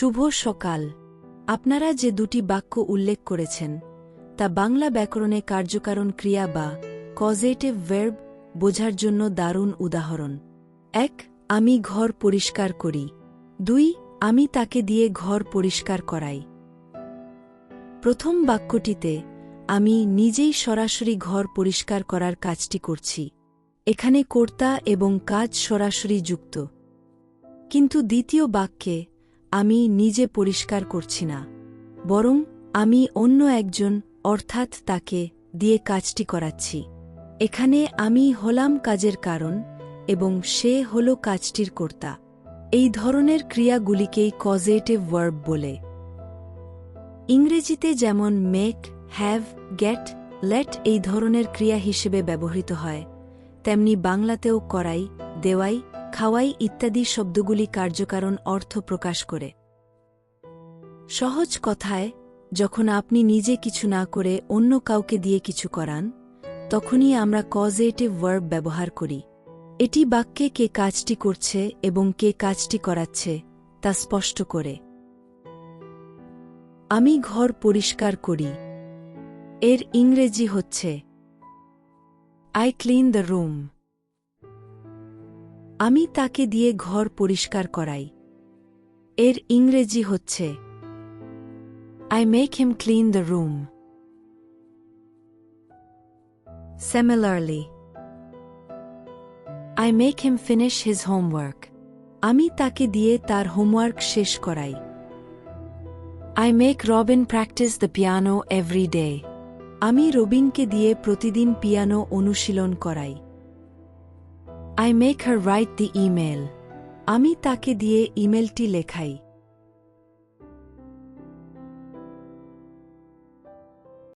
শুভ সকাল। আপনারা যে দুটি বাক্য উল্লেখ করেছেন, তা বাংলা ব্যাকরণে কার্যকারণ ক্রিয়া বা কজেটিভ ভার্ব বোঝার জন্য দারুণ উদাহরণ। এক, আমি ঘর পরিষ্কার করি। দুই, আমি তাকে দিয়ে ঘর পরিষ্কার করাই। প্রথম বাক্যটিতে, আমি নিজেই সরাসরি ঘর পরিষ্কার করার কাজটি করছি। এখানে কর্তা এবং কাজ সরাসরি যুক্ত। কিন্তু দ্বিতীয় বাক্যে আমি নিজে পরিষ্কার করছি না, বরং আমি অন্য একজন, অর্থাৎ তাকে, দিয়ে কাজটি করাচ্ছি। এখানে আমি হলাম কাজের কারণ, এবং সে হল কাজটির কর্তা। এই ধরনের ক্রিয়াগুলিকেই কজেটিভ ভার্ব বলে। ইংরেজিতে যেমন মেক হ্যাভ গেট লেট এই ধরনের ক্রিয়া হিসেবে ব্যবহৃত হয়, তেমনি বাংলাতেও করাই, দেওয়াই খাওয়াই ইত্যাদি শব্দগুলি কার্যকারণ অর্থ প্রকাশ করে। সহজ কথায়, যখন আপনি নিজে কিছু না করে অন্য কাউকে দিয়ে কিছু করান, তখনই আমরা কজেটিভ ভার্ব ব্যবহার করি। এটি বাক্যে কে কাজটি করছে এবং কে কাজটি করাচ্ছে তা স্পষ্ট করে। আমি ঘর পরিষ্কার করি। এর ইংরেজি হচ্ছে আই ক্লিন দ্য রুম আমি তাকে দিয়ে ঘর পরিষ্কার করাই। এর ইংরেজি হচ্ছে I make him clean the room Similarly, I make him finish his homework. আমি তাকে দিয়ে তার হোমওয়ার্ক শেষ করাই। I make Robin practice the piano every day আমি রবিনকে দিয়ে প্রতিদিন পিয়ানো অনুশীলন করাই। I make her write the email আমি তাকে দিয়ে ইমেলটি লেখাই।